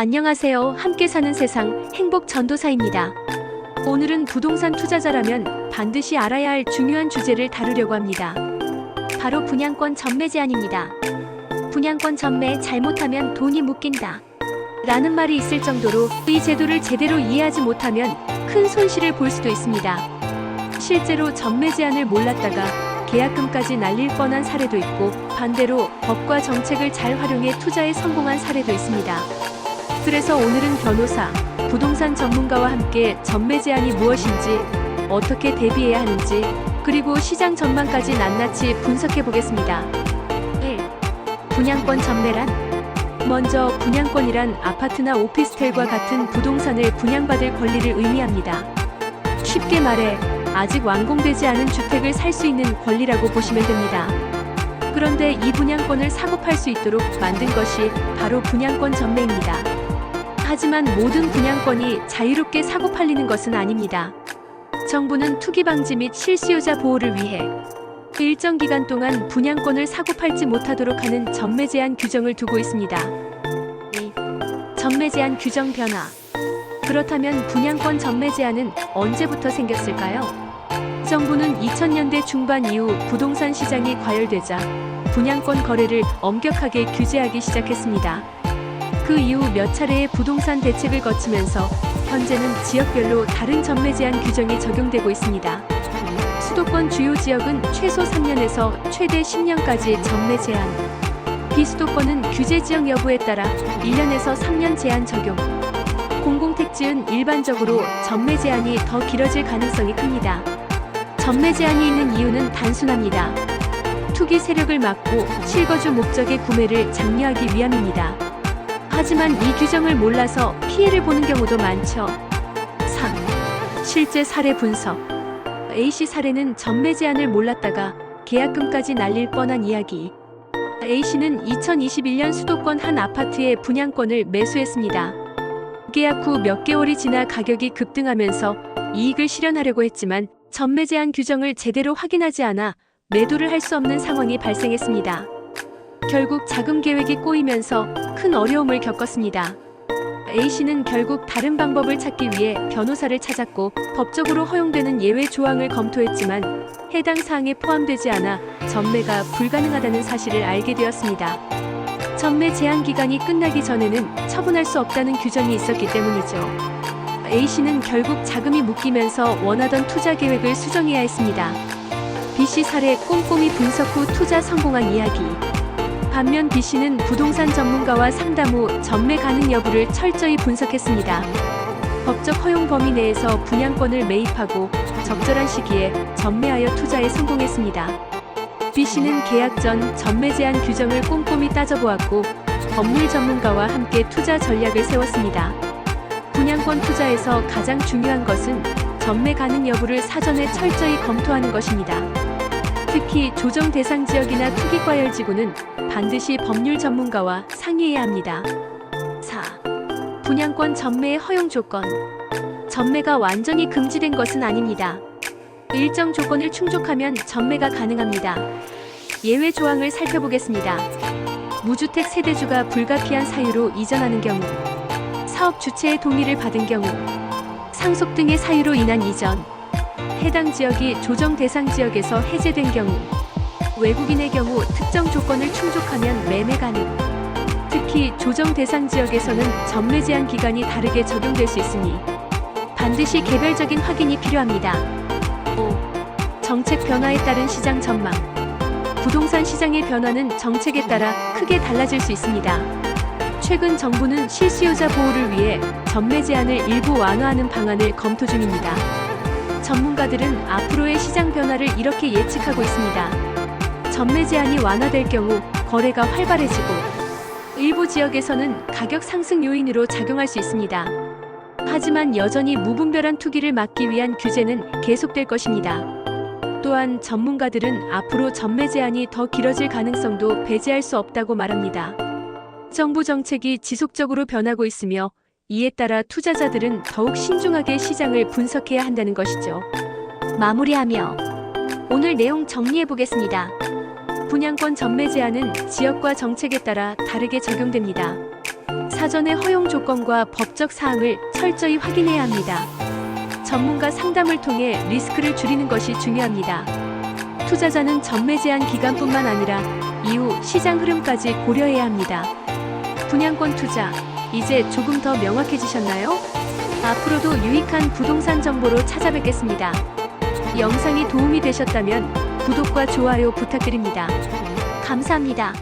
안녕하세요. 함께 사는 세상 행복 전도사입니다. 오늘은 부동산 투자자라면 반드시 알아야 할 중요한 주제를 다루려고 합니다. 바로 분양권 전매 제한입니다. 분양권 전매 잘못하면 돈이 묶인다. 라는 말이 있을 정도로 이 제도를 제대로 이해하지 못하면 큰 손실을 볼 수도 있습니다. 실제로 전매 제한을 몰랐다가 계약금까지 날릴 뻔한 사례도 있고 반대로 법과 정책을 잘 활용해 투자에 성공한 사례도 있습니다. 그래서 오늘은 변호사, 부동산 전문가와 함께 전매 제한이 무엇인지, 어떻게 대비해야 하는지, 그리고 시장 전망까지 낱낱이 분석해 보겠습니다. 1. 분양권 전매란 먼저 분양권이란 아파트나 오피스텔과 같은 부동산을 분양받을 권리를 의미합니다. 쉽게 말해 아직 완공되지 않은 주택을 살 수 있는 권리라고 보시면 됩니다. 그런데 이 분양권을 사고 팔 수 있도록 만든 것이 바로 분양권 전매입니다. 하지만 모든 분양권이 자유롭게 사고 팔리는 것은 아닙니다. 정부는 투기 방지 및 실수요자 보호를 위해 일정 기간 동안 분양권을 사고 팔지 못하도록 하는 전매 제한 규정을 두고 있습니다. 2. 전매 제한 규정 변화. 그렇다면 분양권 전매 제한은 언제부터 생겼을까요? 정부는 2000년대 중반 이후 부동산 시장이 과열되자 분양권 거래를 엄격하게 규제하기 시작했습니다. 그 이후 몇 차례의 부동산 대책을 거치면서 현재는 지역별로 다른 전매 제한 규정이 적용되고 있습니다. 수도권 주요 지역은 최소 3년에서 최대 10년까지 전매 제한. 비수도권은 규제 지역 여부에 따라 1년에서 3년 제한 적용. 공공택지은 일반적으로 전매 제한이 더 길어질 가능성이 큽니다. 전매 제한이 있는 이유는 단순합니다. 투기 세력을 막고 실거주 목적의 구매를 장려하기 위함입니다. 하지만 이 규정을 몰라서 피해를 보는 경우도 많죠. 3. 실제 사례 분석. A씨 사례는 전매 제한을 몰랐다가 계약금까지 날릴 뻔한 이야기. A씨는 2021년 수도권 한 아파트의 분양권을 매수했습니다. 계약 후 몇 개월이 지나 가격이 급등하면서 이익을 실현하려고 했지만 전매 제한 규정을 제대로 확인하지 않아 매도를 할 수 없는 상황이 발생했습니다. 결국 자금 계획이 꼬이면서 큰 어려움을 겪었습니다. A씨는 결국 다른 방법을 찾기 위해 변호사를 찾았고 법적으로 허용되는 예외 조항을 검토했지만 해당 사항에 포함되지 않아 전매가 불가능하다는 사실을 알게 되었습니다. 전매 제한 기간이 끝나기 전에는 처분할 수 없다는 규정이 있었기 때문이죠. A씨는 결국 자금이 묶이면서 원하던 투자 계획을 수정해야 했습니다. B씨 사례 꼼꼼히 분석 후 투자 성공한 이야기. 반면 B씨는 부동산 전문가와 상담 후 전매 가능 여부를 철저히 분석했습니다. 법적 허용 범위 내에서 분양권을 매입하고 적절한 시기에 전매하여 투자에 성공했습니다. B씨는 계약 전 전매 제한 규정을 꼼꼼히 따져보았고 법률 전문가와 함께 투자 전략을 세웠습니다. 분양권 투자에서 가장 중요한 것은 전매 가능 여부를 사전에 철저히 검토하는 것입니다. 특히 조정 대상 지역이나 투기 과열 지구는 반드시 법률 전문가와 상의해야 합니다. 4. 분양권 전매의 허용 조건. 전매가 완전히 금지된 것은 아닙니다. 일정 조건을 충족하면 전매가 가능합니다. 예외 조항을 살펴보겠습니다. 무주택 세대주가 불가피한 사유로 이전하는 경우, 사업 주체의 동의를 받은 경우, 상속 등의 사유로 인한 이전, 해당 지역이 조정 대상 지역에서 해제된 경우, 외국인의 경우 특정 조건을 충족하면 매매 가능. 특히 조정 대상 지역에서는 전매 제한 기간이 다르게 적용될 수 있으니 반드시 개별적인 확인이 필요합니다. 5. 정책 변화에 따른 시장 전망. 부동산 시장의 변화는 정책에 따라 크게 달라질 수 있습니다. 최근 정부는 실수요자 보호를 위해 전매 제한을 일부 완화하는 방안을 검토 중입니다. 전문가들은 앞으로의 시장 변화를 이렇게 예측하고 있습니다. 전매 제한이 완화될 경우 거래가 활발해지고 일부 지역에서는 가격 상승 요인으로 작용할 수 있습니다. 하지만 여전히 무분별한 투기를 막기 위한 규제는 계속될 것입니다. 또한 전문가들은 앞으로 전매 제한이 더 길어질 가능성도 배제할 수 없다고 말합니다. 정부 정책이 지속적으로 변하고 있으며 이에 따라 투자자들은 더욱 신중하게 시장을 분석해야 한다는 것이죠. 마무리하며 오늘 내용 정리해 보겠습니다. 분양권 전매 제한은 지역과 정책에 따라 다르게 적용됩니다. 사전에 허용 조건과 법적 사항을 철저히 확인해야 합니다. 전문가 상담을 통해 리스크를 줄이는 것이 중요합니다. 투자자는 전매 제한 기간뿐만 아니라 이후 시장 흐름까지 고려해야 합니다. 분양권 투자, 이제 조금 더 명확해지셨나요? 앞으로도 유익한 부동산 정보로 찾아뵙겠습니다. 영상이 도움이 되셨다면 구독과 좋아요 부탁드립니다. 감사합니다.